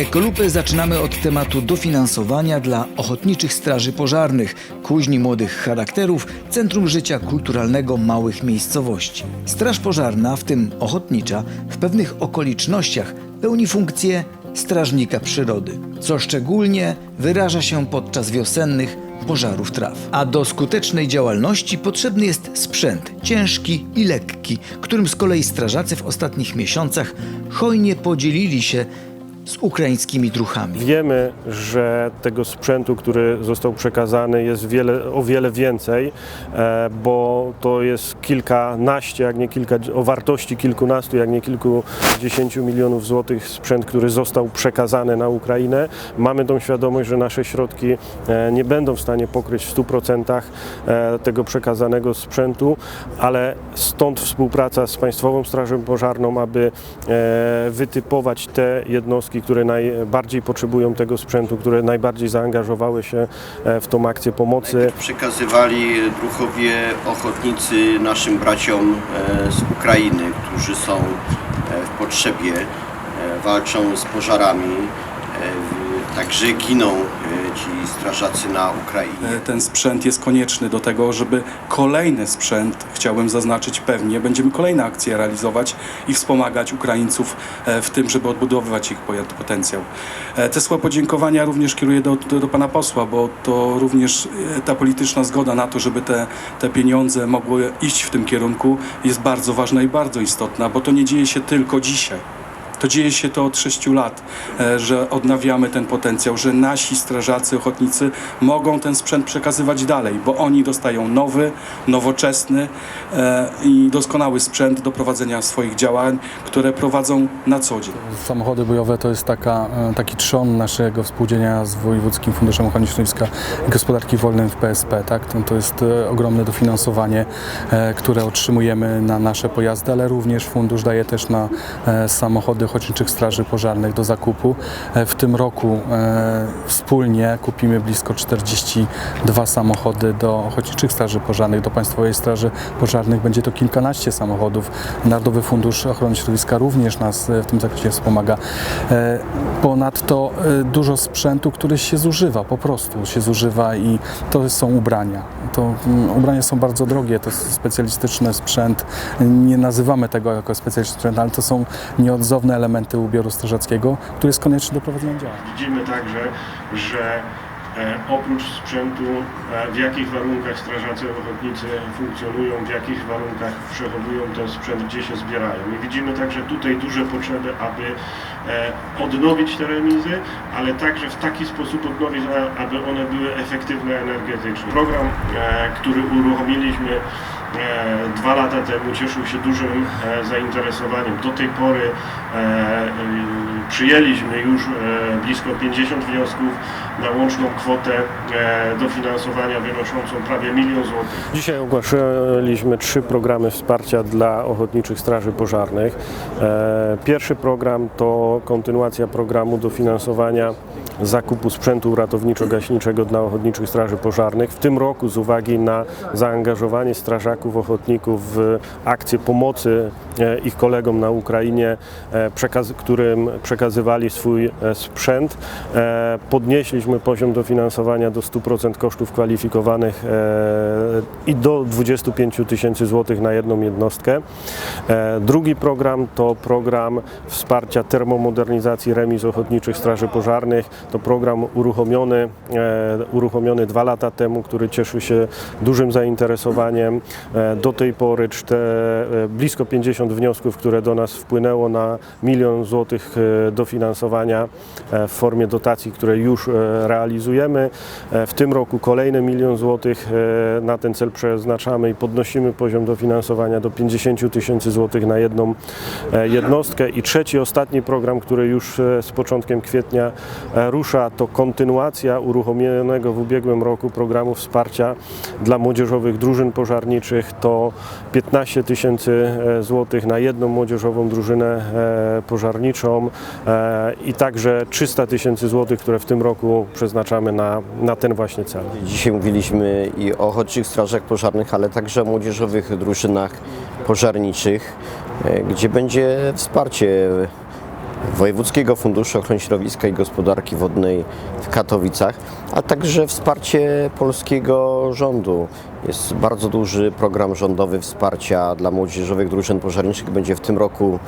Ekolupę zaczynamy od tematu dofinansowania dla ochotniczych straży pożarnych, kuźni młodych charakterów, centrum życia kulturalnego małych miejscowości. Straż pożarna, w tym ochotnicza, w pewnych okolicznościach pełni funkcję strażnika przyrody, co szczególnie wyraża się podczas wiosennych pożarów traw. A do skutecznej działalności potrzebny jest sprzęt ciężki i lekki, którym z kolei strażacy w ostatnich miesiącach hojnie podzielili się z ukraińskimi druchami. Wiemy, że tego sprzętu, który został przekazany jest wiele, o wiele więcej, e, bo to jest kilkanaście, jak nie kilka, o wartości kilkunastu, jak nie kilkudziesięciu milionów złotych sprzęt, który został przekazany na Ukrainę. Mamy tą świadomość, że nasze środki e, nie będą w stanie pokryć w 100% e, tego przekazanego sprzętu, ale stąd współpraca z Państwową Strażą Pożarną, aby wytypować te jednostki, które najbardziej potrzebują tego sprzętu, które najbardziej zaangażowały się e, w tą akcję pomocy. Przekazywali druchowie ochotnicy naszym braciom e, z Ukrainy, którzy są e, w potrzebie, e, walczą z pożarami, e, także giną e, ci strażacy na Ukrainie. E, Ten sprzęt jest konieczny do tego, żeby kolejny sprzęt, chciałbym zaznaczyć pewnie, będziemy kolejne akcje realizować i wspomagać Ukraińców e, w tym, żeby odbudowywać ich potencjał. Te słowa podziękowania również kieruję do, do, do pana posła, bo to również ta polityczna zgoda na to, żeby te, te pieniądze mogły iść w tym kierunku jest bardzo ważna i bardzo istotna, bo to nie dzieje się tylko dzisiaj. To dzieje się to od 6 lat, e, że odnawiamy ten potencjał, że nasi strażacy, ochotnicy mogą ten sprzęt przekazywać dalej, bo oni dostają nowy, nowoczesny e, i doskonały sprzęt do prowadzenia swoich działań, które prowadzą na co dzień. Samochody bojowe to jest taka, e, taki trzon naszego współdziałania z Wojewódzkim Funduszem Ochrony Środowiska i Gospodarki Wolnej w PSP. Tak? To, jest ogromne dofinansowanie, które otrzymujemy na nasze pojazdy, ale również fundusz daje też na samochody ochotniczych straży pożarnych do zakupu. E, W tym roku e, wspólnie kupimy blisko 42 samochody do ochotniczych straży pożarnych, do Państwowej Straży Pożarnych. Będzie to kilkanaście samochodów. Narodowy Fundusz Ochrony Środowiska również nas e, w tym zakresie wspomaga. Ponadto dużo sprzętu, który się zużywa, po prostu się zużywa i to są ubrania. To mm, ubrania są bardzo drogie, to specjalistyczny sprzęt. Nie nazywamy tego jako specjalistyczny sprzęt, ale to są nieodzowne elementy ubioru strażackiego, który jest konieczny do prowadzenia działań. Widzimy także, że e, oprócz sprzętu, e, w jakich warunkach strażacy ochotnicy funkcjonują, w jakich warunkach przechowują ten sprzęt, gdzie się zbierają. I widzimy także tutaj duże potrzeby, aby e, odnowić te remizy, ale także w taki sposób odnowić, aby one były efektywne energetycznie. Program, który uruchomiliśmy dwa lata temu cieszył się dużym e, zainteresowaniem. Do tej pory e, e, przyjęliśmy już e, blisko 50 wniosków na łączną kwotę e, dofinansowania wynoszącą prawie milion złotych. Dzisiaj ogłosiliśmy trzy programy wsparcia dla ochotniczych straży pożarnych. E, Pierwszy program to kontynuacja programu dofinansowania zakupu sprzętu ratowniczo-gaśniczego dla ochotniczych straży pożarnych. W tym roku z uwagi na zaangażowanie strażaków ochotników w akcję pomocy ich kolegom na Ukrainie, e, którym przekazywali swój e, sprzęt, e, podnieśliśmy poziom dofinansowania do 100% kosztów kwalifikowanych e, i do 25 tysięcy złotych na jedną jednostkę. E, Drugi program to program wsparcia termomodernizacji remiz ochotniczych straży pożarnych. To program uruchomiony, e, uruchomiony dwa lata temu, który cieszył się dużym zainteresowaniem. E, Do tej pory e, blisko 50 wniosków, które do nas wpłynęło na milion złotych e, dofinansowania e, w formie dotacji, które już e, realizujemy. W tym roku kolejny milion złotych na ten cel przeznaczamy i podnosimy poziom dofinansowania do 50 tysięcy złotych na jedną jednostkę. I trzeci, ostatni program, który już z początkiem kwietnia rusza, to kontynuacja uruchomionego w ubiegłym roku programu wsparcia dla młodzieżowych drużyn pożarniczych. To 15 tysięcy e, złotych na jedną młodzieżową drużynę e, pożarniczą e, i także 300 tysięcy złotych, które w tym roku przeznaczamy na, na ten właśnie cel. Dzisiaj mówiliśmy i o ochotniczych strażach pożarnych, ale także o młodzieżowych drużynach pożarniczych, e, gdzie będzie wsparcie Wojewódzkiego Funduszu Ochrony Środowiska i Gospodarki Wodnej w Katowicach, a także wsparcie polskiego rządu. Jest bardzo duży program rządowy wsparcia dla młodzieżowych drużyn pożarniczych. Będzie w tym roku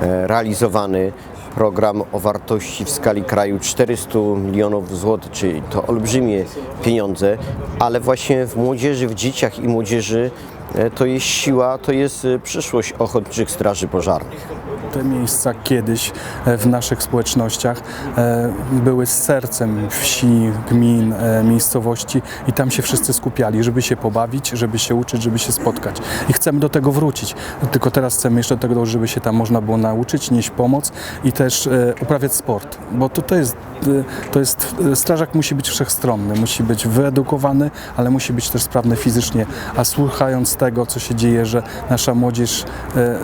e, realizowany program o wartości w skali kraju 400 milionów złotych, czyli to olbrzymie pieniądze, ale właśnie w młodzieży, w dzieciach i młodzieży e, to jest siła, to jest e, przyszłość ochotniczych straży pożarnych. Te miejsca kiedyś e, w naszych społecznościach e, były sercem wsi, gmin, e, miejscowości i tam się wszyscy skupiali, żeby się pobawić, żeby się uczyć, żeby się spotkać. I chcemy do tego wrócić. Tylko teraz chcemy jeszcze do tego, żeby się tam można było nauczyć, nieść pomoc i też uprawiać sport. Bo to, to jest, to jest, strażak musi być wszechstronny, musi być wyedukowany, ale musi być też sprawny fizycznie. A słuchając tego, co się dzieje, że nasza młodzież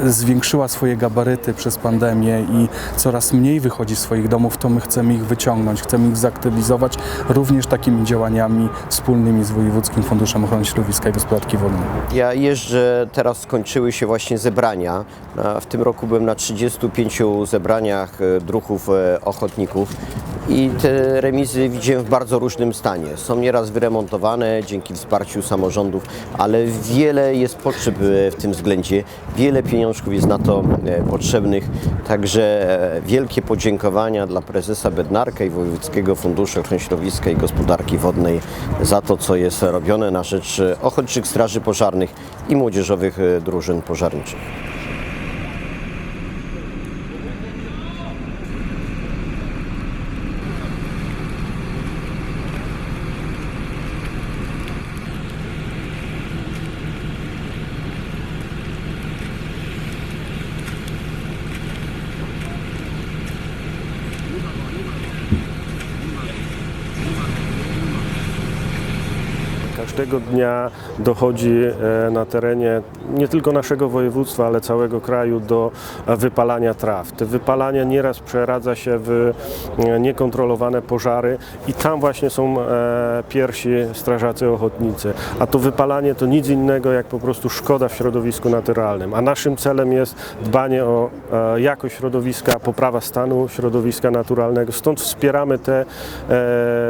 zwiększyła swoje gabaryty przez pandemię i coraz mniej wychodzi z swoich domów, to my chcemy ich wyciągnąć, chcemy ich zaktywizować również takimi działaniami wspólnymi z Wojewódzkim Funduszem Ochrony Środowiska i Gospodarki Wodnej. Ja jeżdżę, teraz skończyły się właśnie zebrania. A W tym roku byłem na 35 zebraniach e, druhów e, ochotników i te remizy widziałem w bardzo różnym stanie. Są nieraz wyremontowane dzięki wsparciu samorządów, ale wiele jest potrzeb e, w tym względzie. Wiele pieniążków jest na to e, potrzebnych. Także e, wielkie podziękowania dla prezesa Bednarka i Wojewódzkiego Funduszu Ochrony Środowiska i Gospodarki Wodnej za to, co jest robione na rzecz ochotniczych straży pożarnych i młodzieżowych drużyn pożarniczych. Każdego dnia dochodzi e, na terenie nie tylko naszego województwa, ale całego kraju do wypalania traw. Te wypalania nieraz przeradza się w e, niekontrolowane pożary i tam właśnie są e, pierwsi strażacy ochotnicy. A to wypalanie to nic innego jak po prostu szkoda w środowisku naturalnym. A naszym celem jest dbanie o jakość środowiska, poprawa stanu środowiska naturalnego. Stąd wspieramy te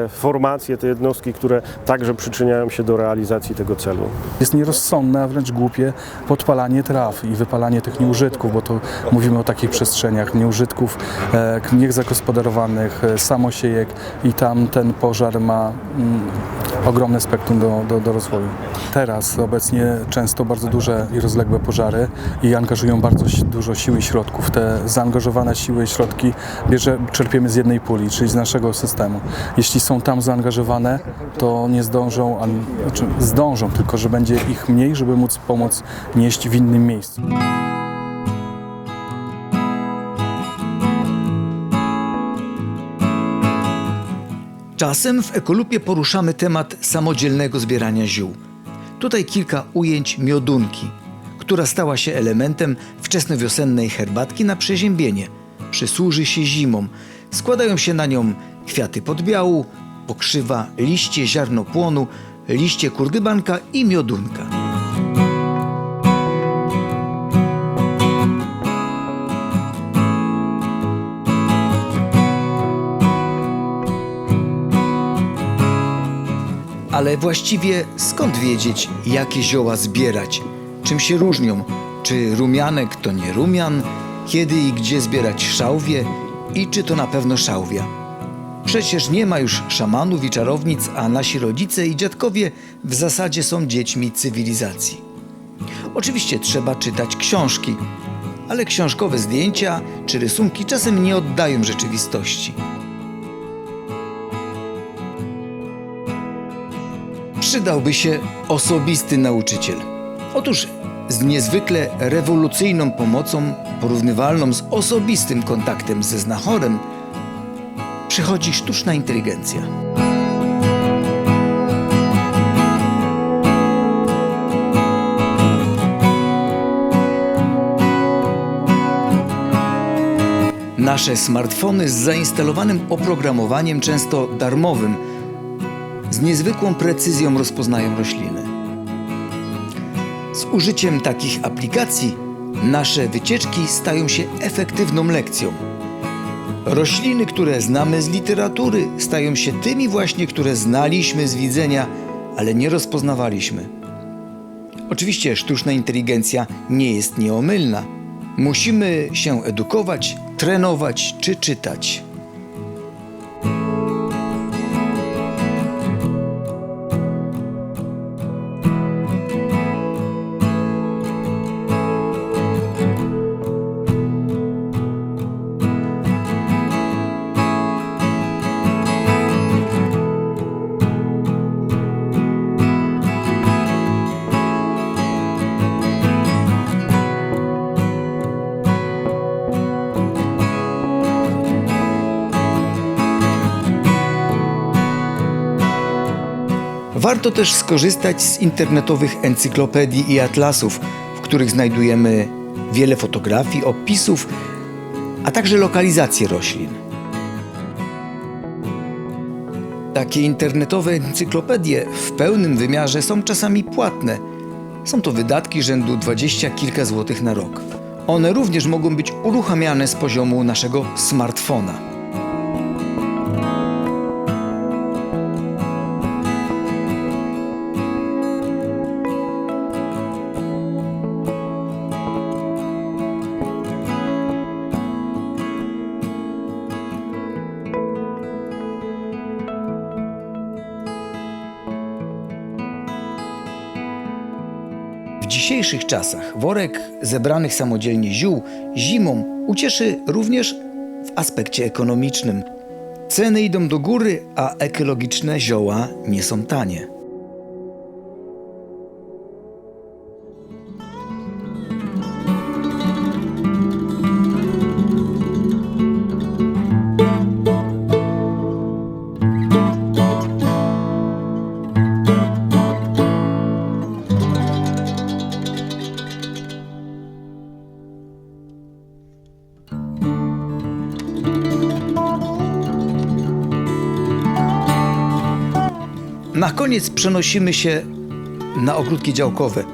formacje, te jednostki, które także przyczyniają się do realizacji tego celu. Jest nierozsądne, a wręcz głupie podpalanie traw i wypalanie tych nieużytków, bo to mówimy o takich przestrzeniach nieużytków e, niezagospodarowanych, e, samosiejek i tam ten pożar ma mm, ogromne spektrum do, do, do rozwoju. Teraz obecnie często bardzo duże i rozległe pożary i angażują bardzo dużo sił i środków. Te zaangażowane siły i środki bierze, czerpiemy z jednej puli, czyli z naszego systemu. Jeśli są tam zaangażowane, to nie zdążą, a, znaczy zdążą, tylko że będzie ich mniej, żeby móc pomoc nieść w innym miejscu. Czasem w Ekolupie poruszamy temat samodzielnego zbierania ziół. Tutaj kilka ujęć miodunki, która stała się elementem wczesnowiosennej herbatki na przeziębienie. Przysłuży się zimom. Składają się na nią kwiaty podbiału, pokrzywa, liście ziarnopłonu, liście kurdybanka i miodunka. Ale właściwie skąd wiedzieć, jakie zioła zbierać? Czym się różnią? Czy rumianek to nie rumian? Kiedy i gdzie zbierać szałwie? I czy to na pewno szałwia? Przecież nie ma już szamanów i czarownic, a nasi rodzice i dziadkowie w zasadzie są dziećmi cywilizacji. Oczywiście trzeba czytać książki, ale książkowe zdjęcia czy rysunki czasem nie oddają rzeczywistości. przydałby się osobisty nauczyciel. Otóż z niezwykle rewolucyjną pomocą, porównywalną z osobistym kontaktem ze znachorem, przychodzi sztuczna inteligencja. Nasze smartfony z zainstalowanym oprogramowaniem, często darmowym, z niezwykłą precyzją rozpoznają rośliny. Z użyciem takich aplikacji nasze wycieczki stają się efektywną lekcją. Rośliny, które znamy z literatury, stają się tymi właśnie, które znaliśmy z widzenia, ale nie rozpoznawaliśmy. Oczywiście sztuczna inteligencja nie jest nieomylna. Musimy się edukować, trenować czy czytać. Warto też skorzystać z internetowych encyklopedii i atlasów, w których znajdujemy wiele fotografii, opisów, a także lokalizacje roślin. Takie internetowe encyklopedie w pełnym wymiarze są czasami płatne. Są to wydatki rzędu dwadzieścia kilka złotych na rok. One również mogą być uruchamiane z poziomu naszego smartfona. Dzisiejszych czasach worek zebranych samodzielnie ziół zimą ucieszy również w aspekcie ekonomicznym. Ceny idą do góry, a ekologiczne zioła nie są tanie. Na koniec przenosimy się na ogródki działkowe.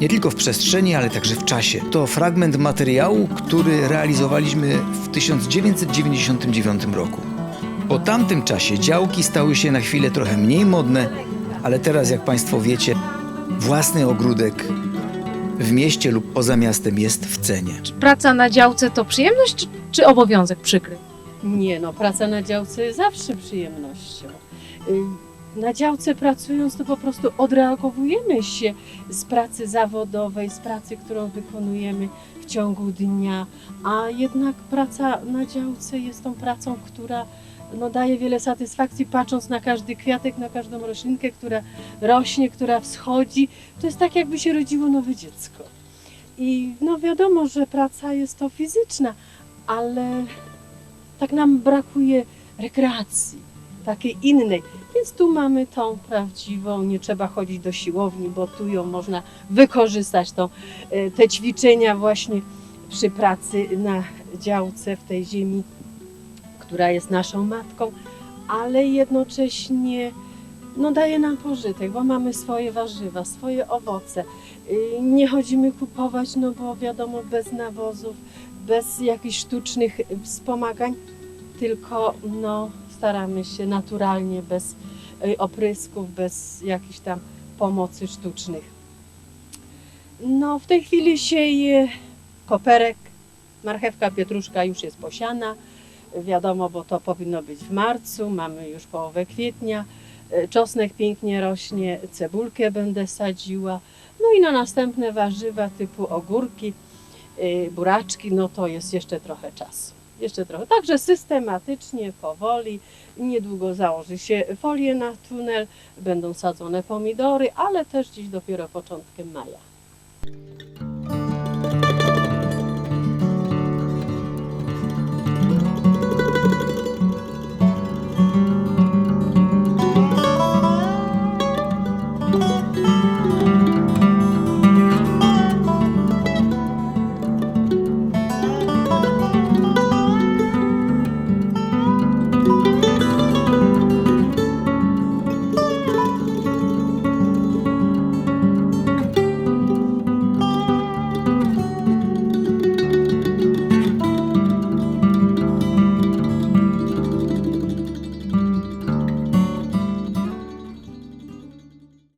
Nie tylko w przestrzeni, ale także w czasie. To fragment materiału, który realizowaliśmy w 1999 roku. Po tamtym czasie działki stały się na chwilę trochę mniej modne, ale teraz, jak Państwo wiecie, własny ogródek w mieście lub poza miastem jest w cenie. Praca na działce to przyjemność czy, czy obowiązek przykry? Nie no, praca na działce jest zawsze przyjemnością. Y, Na działce pracując, to po prostu odreagowujemy się z pracy zawodowej, z pracy, którą wykonujemy w ciągu dnia, a jednak praca na działce jest tą pracą, która no, daje wiele satysfakcji, patrząc na każdy kwiatek, na każdą roślinkę, która rośnie, która wschodzi. To jest tak, jakby się rodziło nowe dziecko. I no wiadomo, że praca jest to fizyczna, ale tak nam brakuje rekreacji, takiej innej. Więc tu mamy tą prawdziwą, nie trzeba chodzić do siłowni, bo tu ją można wykorzystać, tą, e, te ćwiczenia właśnie przy pracy na działce w tej ziemi, która jest naszą matką, ale jednocześnie no, daje nam pożytek, bo mamy swoje warzywa, swoje owoce. Y, Nie chodzimy kupować, no bo wiadomo, bez nawozów, bez jakichś sztucznych wspomagań, tylko no, staramy się naturalnie, bez y, oprysków, bez jakichś tam pomocy sztucznych. No, w tej chwili sieje koperek, marchewka, pietruszka już jest posiana. Wiadomo, bo to powinno być w marcu, mamy już połowę kwietnia. Y, Czosnek pięknie rośnie, cebulkę będę sadziła. No i na następne warzywa typu ogórki, y, buraczki, no to jest jeszcze trochę czasu. Jeszcze trochę. Także systematycznie, powoli. Niedługo założy się folię na tunel, będą sadzone pomidory, ale też dziś dopiero początkiem maja.